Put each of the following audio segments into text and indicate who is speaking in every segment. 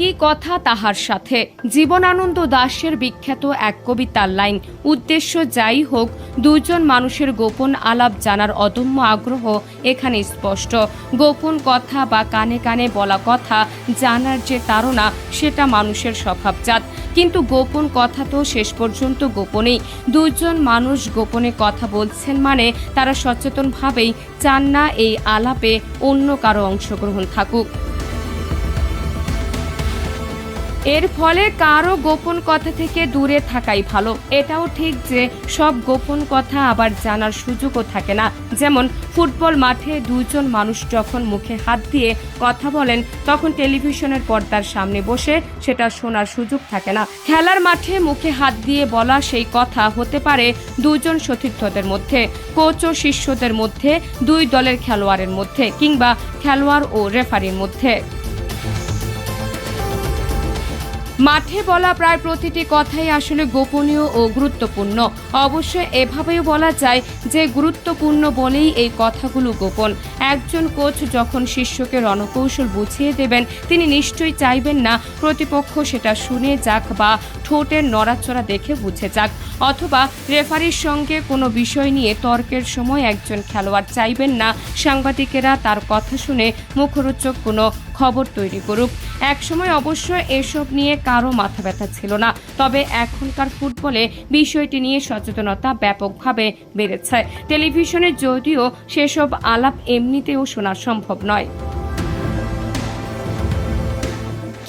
Speaker 1: একই কথা তাহার সাথে। জীবনানন্দ দাশের বিখ্যাত এক কবিতার লাইন, উদ্দেশ্য যাই হোক দুজন মানুষের গোপন আলাপ জানার অদম্য আগ্রহ এখানে স্পষ্ট। গোপন কথা বা কানে কানে বলা কথা, জানার যে তারা সেটা মানুষের স্বভাবজাত। কিন্তু গোপন কথা তো শেষ পর্যন্ত গোপনেই। দুজন মানুষ গোপনে কথা বলছেন মানে তারা সচেতনভাবেই চান না এই আলাপে অন্য কারও অংশগ্রহণ থাকুক। এর ফলে কারও গোপন কথা থেকে দূরে থাকাই ভালো। এটাও ঠিক যে সব গোপন কথা আবার জানার সুযোগও থাকে না। যেমন ফুটবল মাঠে দুজন মানুষ যখন মুখে হাত দিয়ে কথা বলেন, তখন টেলিভিশনের পর্দার সামনে বসে সেটা শোনার সুযোগ থাকে না। খেলার মাঠে মুখে হাত দিয়ে বলা সেই কথা হতে পারে দুজন সতীর্থদের মধ্যে, কোচ ও শিষ্যদের মধ্যে, দুই দলের খেলোয়াড়ের মধ্যে কিংবা খেলোয়াড় ও রেফারির মধ্যে। মাঠে বলা প্রায় প্রতিটি কথাই আসলে গোপনীয় ও গুরুত্বপূর্ণ। অবশ্য এভাবেও বলা যায় যে গুরুত্বপূর্ণ বলেই এই কথাগুলো গোপন। একজন কোচ যখন শিষ্যকে রণকৌশল বুঝিয়ে দেবেন, তিনি নিশ্চয়ই চাইবেন না প্রতিপক্ষ সেটা শুনে যাক বা ঠোঁটের নড়াচড়া দেখে বুঝে যাক, অথবা রেফারির সঙ্গে কোনো বিষয় নিয়ে তর্কের সময় একজন খেলোয়াড় চাইবেন না। সাংবাদিকেরা তার কথা শুনে মুখরোচক কোনো খবর তৈরি করুক। একসময় অবশ্য এসব নিয়ে কারও মাথা ব্যথা ছিল না। তবে এখনকার ফুটবলে বিষয়টি নিয়ে সচেতনতা ব্যাপকভাবে বেড়েছে। টেলিভিশনে যদিও সেসব আলাপ এমনিতেও শোনা সম্ভব নয়।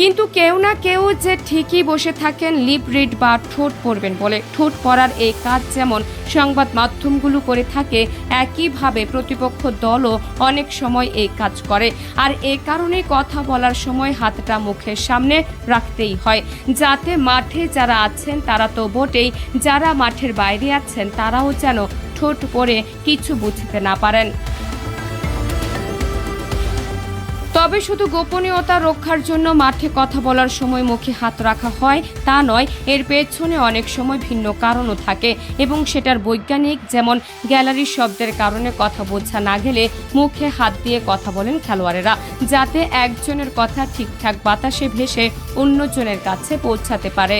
Speaker 1: কিন্তু কেউ না কেউ যে ঠিকই বসে থাকেন, লিপ রিড বা ঠোঁট পড়বেন বলে। ঠোঁট পড়ার এই কাজ যেমন সংবাদ মাধ্যমগুলো করে থাকে, একইভাবে প্রতিপক্ষ দলও অনেক সময় এই কাজ করে। আর এ কারণে কথা বলার সময় হাতটা মুখের সামনে রাখতেই হয়। যাতে মাঠে যারা আছেন, তারা তো বটেই, যারা মাঠের বাইরে আছেন, তারাও যেন ঠোঁট পরে কিছু বুঝতে না পারেন। তবে শুধু গোপনীয়তা রক্ষার জন্য মাঠে কথা বলার সময় মুখে হাত রাখা হয়, তা নয়, এর পেছনে অনেক সময় ভিন্ন কারণও থাকে এবং সেটার বৈজ্ঞানিক যেমন গ্যালারির শব্দের কারণে কথা বোঝা না গেলে মুখে হাত দিয়ে কথা বলেন খেলোয়াড়েরা, যাতে একজনের কথা ঠিকঠাক বাতাসে ভেসে অন্যজনের কাছে পৌঁছাতে পারে।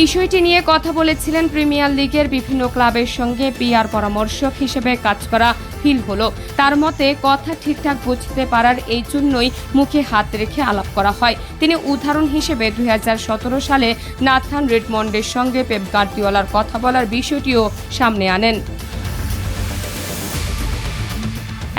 Speaker 1: বিষয়টি নিয়ে কথা বলেছিলেন প্রিমিয়ার লিগের বিভিন্ন ক্লাবের সঙ্গে পিআর পরামর্শক হিসেবে কাজ করা ফিল হলো। তার মতে, কথা ঠিকঠাক বুঝতে পারার এই জন্যই মুখে হাত রেখে আলাপ করা হয়। তিনি উদাহরণ হিসেবে দুই হাজার সতেরো সালে নাথান রেডমন্ডের সঙ্গে পেপ গার্দিওয়ালার কথা বলার বিষয়টিও সামনে আনেন।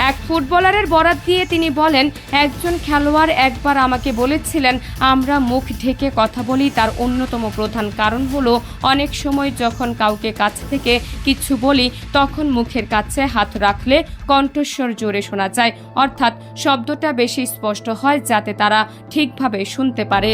Speaker 1: এক ফুটবলারের বরাত দিয়ে তিনি বলেন, একজন খেলোয়াড় একবার আমাকে বলেছিলেন, আমরা মুখ ঢেকে কথা বলি, তার অন্যতম প্রধান কারণ হলো অনেক সময় যখন কাউকে কাছ থেকে কিছু বলি, তখন মুখের কাছে হাত রাখলে কণ্ঠস্বর জোরে শোনা যায়। অর্থাৎ শব্দটা বেশি স্পষ্ট হয় যাতে তারা ঠিকভাবে শুনতে পারে।